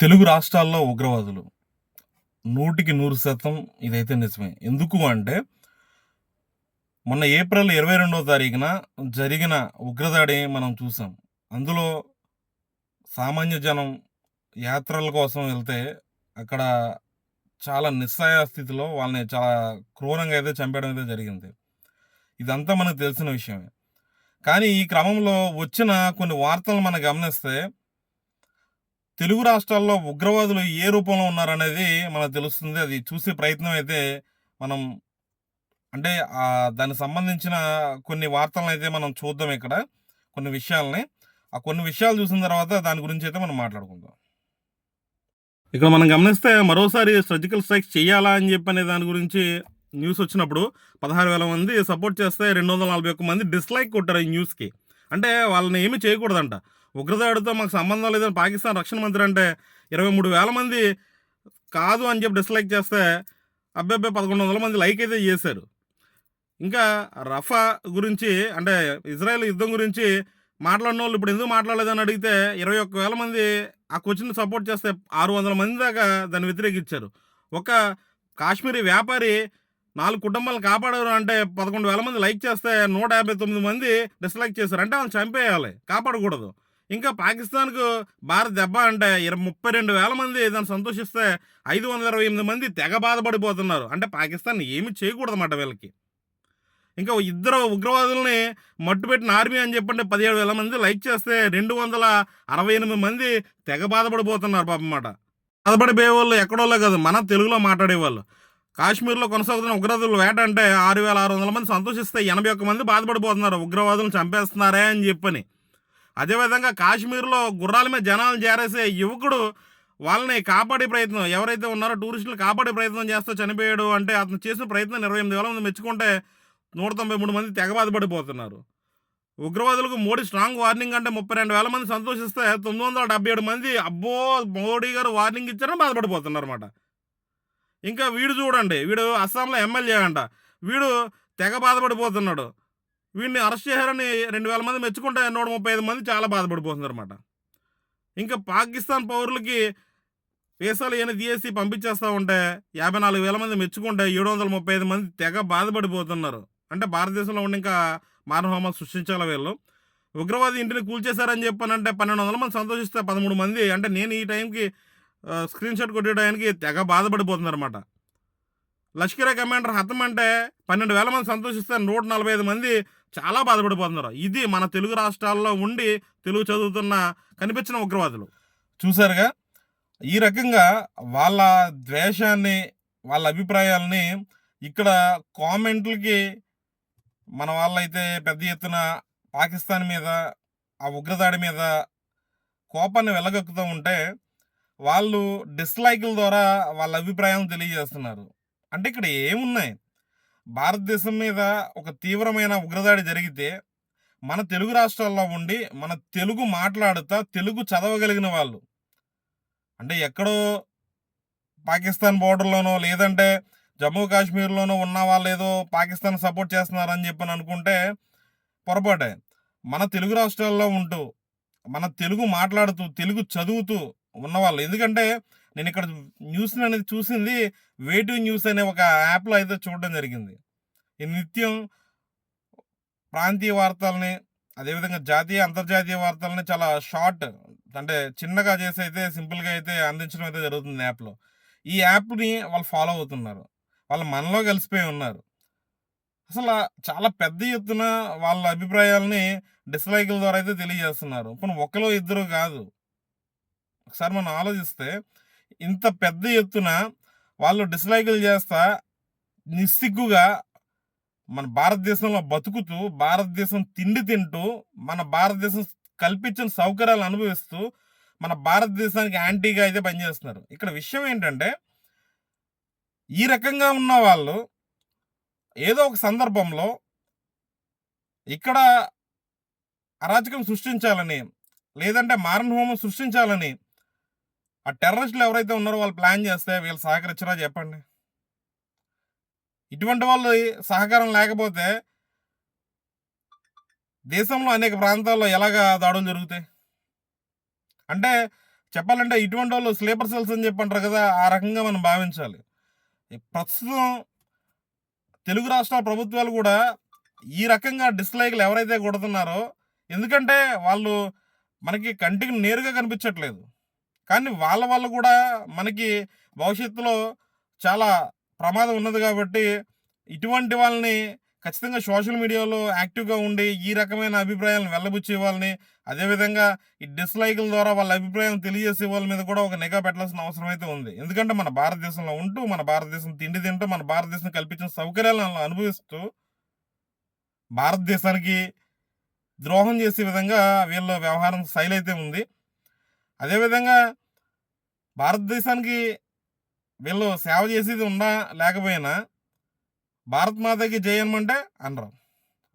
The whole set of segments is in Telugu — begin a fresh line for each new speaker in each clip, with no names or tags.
తెలుగు రాష్ట్రాల్లో ఉగ్రవాదులు. నూటికి నూరు శాతం ఇదైతే నిజమే. ఎందుకు అంటే మొన్న ఏప్రిల్ ఇరవై రెండవ తారీఖున జరిగిన ఉగ్రదాడి మనం చూసాం. అందులో సామాన్య జనం యాత్రల కోసం వెళ్తే అక్కడ చాలా నిస్సాయ స్థితిలో వాళ్ళని చాలా క్రూరంగా అయితే చంపేయడం అయితే జరిగింది. ఇదంతా మనకు తెలిసిన విషయమే. కానీ ఈ క్రమంలో వచ్చిన కొన్ని వార్తలు మనం గమనిస్తే తెలుగు రాష్ట్రాల్లో ఉగ్రవాదులు ఏ రూపంలో ఉన్నారనేది మనకు తెలుస్తుంది. అది చూసే ప్రయత్నం అయితే మనం అంటే దానికి సంబంధించిన కొన్ని వార్తలను అయితే మనం చూద్దాం ఇక్కడ కొన్ని విషయాల్ని. ఆ కొన్ని విషయాలు చూసిన తర్వాత దాని గురించి అయితే మనం మాట్లాడుకుందాం. ఇక్కడ మనం గమనిస్తే మరోసారి సర్జికల్ స్ట్రైక్స్ చేయాలా అని చెప్పి అనే దాని గురించి న్యూస్ వచ్చినప్పుడు పదహారు వేల మంది సపోర్ట్ చేస్తే రెండు వందల నలభై ఒక్క మంది డిస్లైక్ కొట్టారు ఈ న్యూస్కి. అంటే వాళ్ళని ఏమీ చేయకూడదంట. ఉగ్రదాడితో మాకు సంబంధం లేదని పాకిస్తాన్ రక్షణ మంత్రి అంటే ఇరవై మూడు వేల మంది కాదు అని చెప్పి డిస్లైక్ చేస్తే అబ్బాయి పదకొండు వందల మంది లైక్ అయితే చేశారు. ఇంకా రఫా గురించి అంటే ఇజ్రాయెల్ యుద్ధం గురించి మాట్లాడిన వాళ్ళు ఇప్పుడు ఎందుకు మాట్లాడలేదని అడిగితే ఇరవై ఒక్క వేల మంది ఆ క్వశ్చన్ సపోర్ట్ చేస్తే ఆరు వందల మంది దాకా దాన్ని వ్యతిరేకించారు. ఒక కాశ్మీరీ వ్యాపారి నాలుగు కుటుంబాలను కాపాడారు అంటే పదకొండు వేల మంది లైక్ చేస్తే నూట యాభై తొమ్మిది మంది డిస్లైక్ చేశారు. అంటే వాళ్ళని చంపేయాలి కాపాడకూడదు. ఇంకా పాకిస్తాన్కు భారత్ దెబ్బ అంటే ఇరవై ముప్పై రెండు వేల మంది దాన్ని సంతోషిస్తే ఐదు వందల ఇరవై ఎనిమిది మంది తెగ బాధపడిపోతున్నారు. అంటే పాకిస్తాన్ ఏమి చేయకూడదన్నమాట వీళ్ళకి. ఇంకా ఇద్దరు ఉగ్రవాదుల్ని మట్టుపెట్టిన ఆర్మీ అని చెప్పండి పదిహేడు వేల మంది లైక్ చేస్తే రెండు వందల అరవై ఎనిమిది మంది తెగ బాధపడిపోతున్నారు పాపం మాట బాధపడిపోయే వాళ్ళు ఎక్కడోళ్ళే కాదు మన తెలుగులో మాట్లాడేవాళ్ళు. కాశ్మీర్లో కొనసాగుతున్న ఉగ్రవాదులు వేట అంటే ఆరు వేల ఆరు వందల మంది సంతోషిస్తే ఎనభై ఒక్క మంది బాధపడిపోతున్నారు. ఉగ్రవాదులను చంపేస్తున్నారే అని చెప్పని. అదేవిధంగా కాశ్మీర్లో గుర్రాల మీద జనాలు చేరేసే యువకుడు వాళ్ళని కాపాడే ప్రయత్నం ఎవరైతే ఉన్నారో టూరిస్టులు కాపాడే ప్రయత్నం చేస్తూ చనిపోయాడు అంటే అతను చేసిన ప్రయత్నం ఇరవై ఎనిమిది వేల మంది మెచ్చుకుంటే నూట తొంభై మూడు మంది తెగ బాధపడిపోతున్నారు. ఉగ్రవాదులకు మోడీ స్ట్రాంగ్ వార్నింగ్ అంటే ముప్పై రెండు వేల మంది సంతోషిస్తే తొమ్మిది వందల డెబ్బై ఏడు మంది అబ్బో మోడీ గారు వార్నింగ్ ఇచ్చారని బాధపడిపోతున్నారు అనమాట ఇంకా వీడు చూడండి వీడు అస్సాంలో ఎమ్మెల్యే అంట వీడు తెగ బాధపడిపోతున్నాడు. వీడిని అరెస్ట్ చేశారని రెండు వేల మంది మెచ్చుకుంటే నూట ముప్పై ఐదు మంది చాలా బాధపడిపోతున్నారు అనమాట ఇంకా పాకిస్తాన్ పౌరులకి వీసాలు ఏమైనా తీసి పంపించేస్తూ ఉంటే యాభై నాలుగు వేల మంది మెచ్చుకుంటే ఏడు వందల ముప్పై ఐదు మంది తెగ బాధపడిపోతున్నారు. అంటే భారతదేశంలో ఉండి ఇంకా మానవహోమాలు సృష్టించాలి వీళ్ళు. ఉగ్రవాది ఇంటిని కూల్చేశారని చెప్పానంటే పన్నెండు వందల మంది సంతోషిస్తే పదమూడు మంది. అంటే నేను ఈ టైంకి స్క్రీన్ షాట్ కొట్టే టైంకి తెగ బాధపడిపోతున్నారన్నమాట. లష్కరే కమాండర్ హతం అంటే పన్నెండు వేల మంది సంతోషిస్తే నూట నలభై ఐదు మంది చాలా బాధపడిపోతున్నారు. ఇది మన తెలుగు రాష్ట్రాల్లో ఉండి తెలుగు చదువుతున్న కనిపించిన ఉగ్రవాదులు. చూసారుగా ఈ రకంగా వాళ్ళ ద్వేషాన్ని వాళ్ళ అభిప్రాయాలని ఇక్కడ కామెంట్లకి మన వాళ్ళైతే పెద్ద ఎత్తున పాకిస్తాన్ మీద ఆ ఉగ్రదాడి మీద కోపాన్ని వెళ్ళగక్కుతూ ఉంటే వాళ్ళు డిస్లైకుల ద్వారా వాళ్ళ అభిప్రాయం తెలియజేస్తున్నారు. అంటే ఇక్కడ ఏమున్నాయి? భారతదేశం మీద ఒక తీవ్రమైన ఉగ్రదాడి జరిగితే మన తెలుగు రాష్ట్రాల్లో ఉండి మన తెలుగు మాట్లాడుతా తెలుగు చదవగలిగిన వాళ్ళు. అంటే ఎక్కడో పాకిస్తాన్ బోర్డర్లోనో లేదంటే జమ్మూ కాశ్మీర్లోనో ఉన్న వాళ్ళు ఏదో పాకిస్తాన్ సపోర్ట్ చేస్తున్నారని చెప్పని అనుకుంటే పొరపాటే. మన తెలుగు రాష్ట్రాల్లో ఉంటూ మన తెలుగు మాట్లాడుతూ తెలుగు చదువుతూ ఉన్నవాళ్ళు ఎందుకంటే నేను ఇక్కడ న్యూస్ అనేది చూసింది వేటు న్యూస్ అనే ఒక యాప్లో అయితే చూడడం జరిగింది. ఈ నిత్యం ప్రాంతీయ వార్తల్ని అదేవిధంగా జాతీయ అంతర్జాతీయ వార్తల్ని చాలా షార్ట్ అంటే చిన్నగా చేసి అయితే సింపుల్గా అయితే అందించడం అయితే జరుగుతుంది యాప్లో. ఈ యాప్ని వాళ్ళు ఫాలో అవుతున్నారు. వాళ్ళు మనలో కలిసిపోయి ఉన్నారు. అసలు చాలా పెద్ద ఎత్తున వాళ్ళ అభిప్రాయాలని డిస్లైకుల ద్వారా అయితే తెలియజేస్తున్నారు. ఇప్పుడు ఒకరు ఇద్దరు కాదు. ఒకసారి మనం ఆలోచిస్తే ఇంత పెద్ద ఎత్తున వాళ్ళు డిస్లైకులు చేస్తా నిస్సిగ్గుగా మన భారతదేశంలో బతుకుతూ భారతదేశం తిండి తింటూ మన భారతదేశం కల్పించిన సౌకర్యాలు అనుభవిస్తూ మన భారతదేశానికి యాంటీగా అయితే పనిచేస్తున్నారు. ఇక్కడ విషయం ఏంటంటే ఈ రకంగా ఉన్న వాళ్ళు ఏదో ఒక సందర్భంలో ఇక్కడ అరాచకం సృష్టించాలని లేదంటే మారణ హోమం సృష్టించాలని ఆ టెర్రరిస్టులు ఎవరైతే ఉన్నారో వాళ్ళు ప్లాన్ చేస్తే వీళ్ళు సహకరించరా చెప్పండి. ఇటువంటి వాళ్ళు సహకారం లేకపోతే దేశంలో అనేక ప్రాంతాల్లో ఎలాగ దాడులు జరుగుతాయి? అంటే చెప్పాలంటే ఇటువంటి వాళ్ళు స్లీపర్ సెల్స్ అని చెప్పంటారు కదా ఆ రకంగా మనం భావించాలి. ప్రస్తుతం తెలుగు రాష్ట్రాల ప్రభుత్వాలు కూడా ఈ రకంగా డిస్లైక్లు ఎవరైతే కొడుతున్నారో ఎందుకంటే వాళ్ళు మనకి కంటికి నేరుగా కనిపించట్లేదు. కానీ వాళ్ళ వల్ల కూడా మనకి భవిష్యత్తులో చాలా ప్రమాదం ఉన్నది కాబట్టి ఇటువంటి వాళ్ళని ఖచ్చితంగా సోషల్ మీడియాలో యాక్టివ్గా ఉండి ఈ రకమైన అభిప్రాయాలను వెళ్ళబుచ్చే వాళ్ళని అదేవిధంగా ఈ డిస్లైకుల ద్వారా వాళ్ళ అభిప్రాయం తెలియజేసే వాళ్ళ మీద కూడా ఒక నిఘా పెట్టాల్సిన అవసరం అయితే ఉంది. ఎందుకంటే మన భారతదేశంలో ఉంటూ మన భారతదేశం తిండి తింటూ మన భారతదేశం కల్పించిన సౌకర్యాలను అనుభవిస్తూ భారతదేశానికి ద్రోహం చేసే విధంగా వీళ్ళ వ్యవహారం శైలి అయితే ఉంది. అదేవిధంగా భారతదేశానికి వీళ్ళు సేవ చేసేది ఉన్నా లేకపోయినా భారత్ మాతకి జయనమంటే అనరు.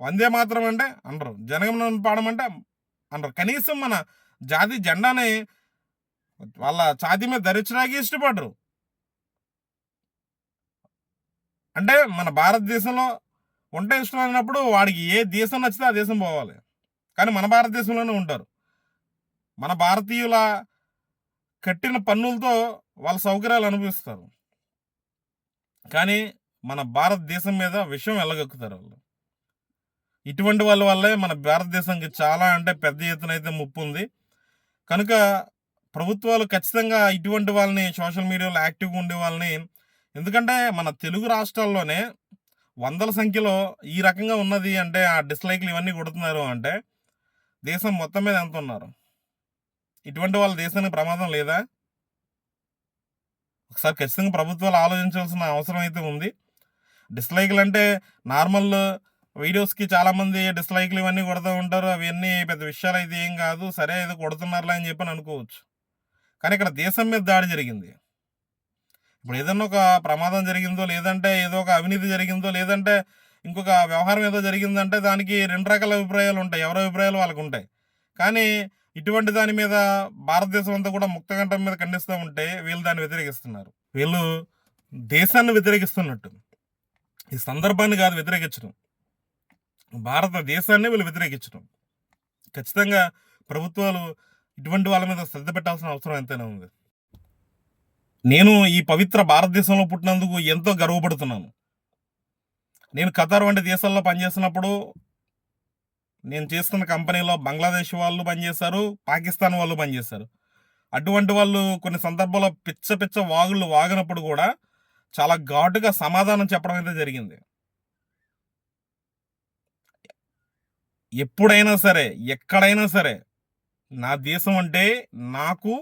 వందే మాత్రం అంటే అనరు. జనగమనం పాడమంటే అనరు. కనీసం మన జాతి జెండాని వాళ్ళ ఛాతి మీద ధరించడానికి ఇష్టపడరు. అంటే మన భారతదేశంలో ఉంటే ఇష్టం అన్నప్పుడు వాడికి ఏ దేశం నచ్చితే ఆ దేశం పోవాలి. కానీ మన భారతదేశంలోనే ఉంటారు. మన భారతీయుల కట్టిన పన్నులతో వాళ్ళ సౌకర్యాలు అనుభవిస్తారు. కానీ మన భారతదేశం మీద విషయం వెళ్ళగక్కుతారు వాళ్ళు. ఇటువంటి వాళ్ళ వల్లే మన భారతదేశానికి చాలా అంటే పెద్ద ఎత్తున అయితే ముప్పు ఉంది. కనుక ప్రభుత్వాలు ఖచ్చితంగా ఇటువంటి వాళ్ళని సోషల్ మీడియాలో యాక్టివ్గా ఉండే వాళ్ళని ఎందుకంటే మన తెలుగు రాష్ట్రాల్లోనే వందల సంఖ్యలో ఈ రకంగా ఉన్నది అంటే ఆ డిస్లైక్లు ఇవన్నీ కొడుతున్నారు అంటే దేశం మొత్తం మీద ఎంత ఉన్నారు? ఇటువంటి వాళ్ళ దేశానికి ప్రమాదం లేదా? ఒకసారి ఖచ్చితంగా ప్రభుత్వాలు ఆలోచించాల్సిన అవసరం అయితే ఉంది. డిస్లైక్లు అంటే నార్మల్ వీడియోస్కి చాలామంది డిస్లైక్లు ఇవన్నీ కొడుతూ ఉంటారు. అవన్నీ పెద్ద విషయాలు అయితే ఏం కాదు. సరే ఏదో కొడుతున్నారులే అని చెప్పి అనుకోవచ్చు. కానీ ఇక్కడ దేశం మీద దాడి జరిగింది. ఇప్పుడు ఏదన్నా ఒక ప్రమాదం జరిగిందో లేదంటే ఏదో ఒక అవినీతి జరిగిందో లేదంటే ఇంకొక వ్యవహారం ఏదో జరిగిందంటే దానికి రెండు రకాల అభిప్రాయాలు ఉంటాయి. ఎవరి అభిప్రాయాలు వాళ్ళకు ఉంటాయి కానీ ఇటువంటి దాని మీద భారతదేశం అంతా కూడా ముక్తకంఠం మీద ఖండిస్తూ ఉంటే వీళ్ళు దాన్ని వ్యతిరేకిస్తున్నారు. వీళ్ళు దేశాన్ని వ్యతిరేకిస్తున్నట్టు. ఈ సందర్భాన్ని కాదు వ్యతిరేకించడం. భారతదేశాన్ని వీళ్ళు వ్యతిరేకించడం. ఖచ్చితంగా ప్రభుత్వాలు ఇటువంటి వాళ్ళ మీద శ్రద్ధ పెట్టాల్సిన అవసరం ఎంతైనా ఉంది. నేను ఈ పవిత్ర భారతదేశంలో పుట్టినందుకు ఎంతో గర్వపడుతున్నాను. నేను ఖతార్ వంటి దేశాల్లో పనిచేసినప్పుడు నేను చేస్తున్న కంపెనీలో బంగ్లాదేశ్ వాళ్ళు పనిచేశారు పాకిస్తాన్ వాళ్ళు పనిచేశారు. అటువంటి వాళ్ళు కొన్ని సందర్భాల్లో పిచ్చ పిచ్చ వాగులు వాగినప్పుడు కూడా చాలా ఘాటుగా సమాధానం చెప్పడం అయితే జరిగింది. ఎప్పుడైనా సరే ఎక్కడైనా సరే నా దేశం అంటే నాకు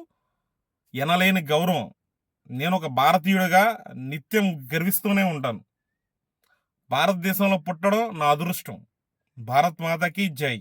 ఎనలేని గౌరవం. నేను ఒక భారతీయుడిగా నిత్యం గర్విస్తూనే ఉంటాను. భారతదేశంలో పుట్టడం నా అదృష్టం. భారత్ మాతకి జై.